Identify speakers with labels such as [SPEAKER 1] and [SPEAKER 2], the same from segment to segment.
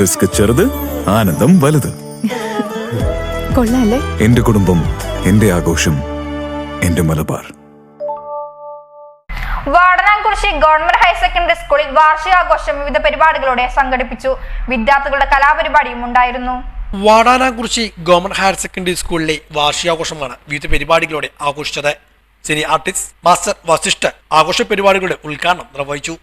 [SPEAKER 1] Risk ചെറുത് ആനന്ദം വലുത്.
[SPEAKER 2] കൊള്ളാല്ലേ?
[SPEAKER 1] എന്റെ കുടുംബം എന്റെ ആഘോഷം എന്റെ Malabar.
[SPEAKER 3] Vadanamkurissi government higher secondary സ്കൂളിൽ വാർഷികാഘോഷം വിവിധ പരിപാടികളോടെ സംഘടിപ്പിച്ചു. വിദ്യാർത്ഥികളുടെ കലാപരിപാടിയും ഉണ്ടായിരുന്നു.
[SPEAKER 4] വാടാനാംകുറിശി ഗവൺമെന്റ് ഹയർ സെക്കൻഡറി സ്കൂളിലെ വാർഷികാഘോഷമാണ് വിവിധ പരിപാടികളോടെ ആഘോഷിച്ചത്. സിനി ആർട്ടിസ്റ്റ് മാസ്റ്റർ വസിഷ്ഠ ആഘോഷ പരിപാടികളുടെ ഉദ്ഘാടനം നിർവഹിച്ചു.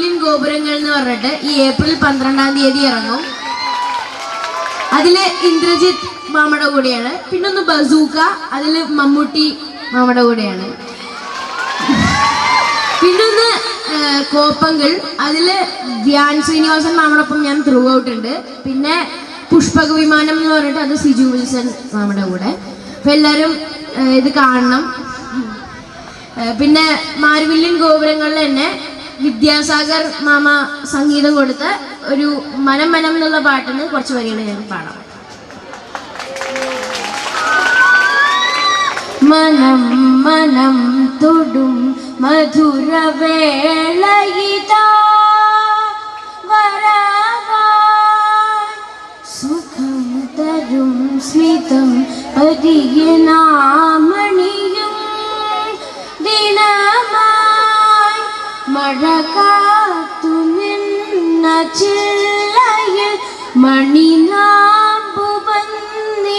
[SPEAKER 5] മാരിവില്യൻ ഗോപുരങ്ങൾ എന്ന് പറഞ്ഞിട്ട് ഈ ഏപ്രിൽ പന്ത്രണ്ടാം തീയതി ഇറങ്ങും. അതിൽ ഇന്ദ്രജിത് മാമയുടെ കൂടെയാണ്. പിന്നെ ഒന്ന് ബസൂക്ക അതിൽ മമ്മൂട്ടി മാമയുടെ കൂടെയാണ്. പിന്നൊന്ന് കോപ്പങ്കിൾ അതിൽ ധ്യാൻ ശ്രീനിവാസൻ മാമടൊപ്പം ഞാൻ ത്രൂ ഔട്ട് ഉണ്ട്. പിന്നെ പുഷ്പക വിമാനം എന്ന് പറഞ്ഞിട്ട് അത് സിജു വിൽസൺ മാമയുടെ കൂടെ. അപ്പൊ എല്ലാരും ഇത് കാണണം. പിന്നെ മാരുവില്യൻ ഗോപുരങ്ങളിൽ തന്നെ വിദ്യാസാഗർ മാമ സംഗീതം കൊടുത്ത ഒരു മനം മനം എന്നുള്ള പാട്ടിന് കുറച്ച് വരികൾ ഞാൻ പാടാം. മനം മനം തൊടും മധുരവേളയിതാ സുഖം തരും സ്മിതം അരിയനാമണിയും മഴ കാത്തു നിന്ന ചില്ലയിൽ മണിനാമ്പു വന്നിതാദ്യമായി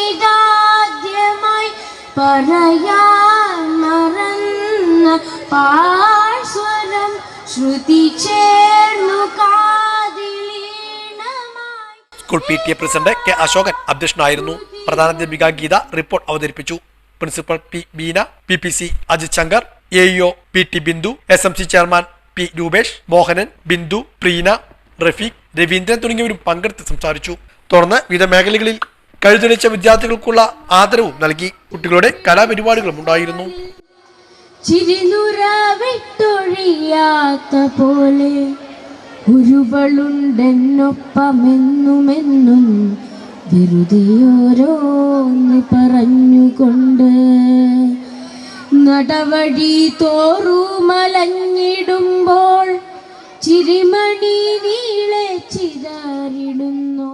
[SPEAKER 5] പറയാൻ മറന്ന പാഴ്സ്വരം ശ്രുതി ചേർന്നു
[SPEAKER 4] school P T A president K Ashokan അധ്യക്ഷനായിരുന്നു. പ്രധാനാധ്യാപിക ഗീത റിപ്പോർട്ട് അവതരിപ്പിച്ചു. Principal P Beena P P C Ajith Shankar A P T Bindu S M C chairman P Rupesh Mohanan Bindu Preena Rafeeq Raveendran തുടങ്ങിയവരും പങ്കെടുത്ത് സംസാരിച്ചു. തുടർന്ന് വിവിധ മേഖലകളിൽ കഴുതെളിച്ച വിദ്യാർത്ഥികൾക്കുള്ള ആദരവും നൽകി. കുട്ടികളുടെ കലാപരിപാടികളും ഉണ്ടായിരുന്നു.
[SPEAKER 5] ചിരിനുരാവിട്ടൊഴിയാത്ത പോലെ പറഞ്ഞുകൊണ്ട് നടവഴി തോറുമലഞ്ഞിടുമ്പോൾ ചിരിമണി നീളെ ചിതാറിടുന്നു.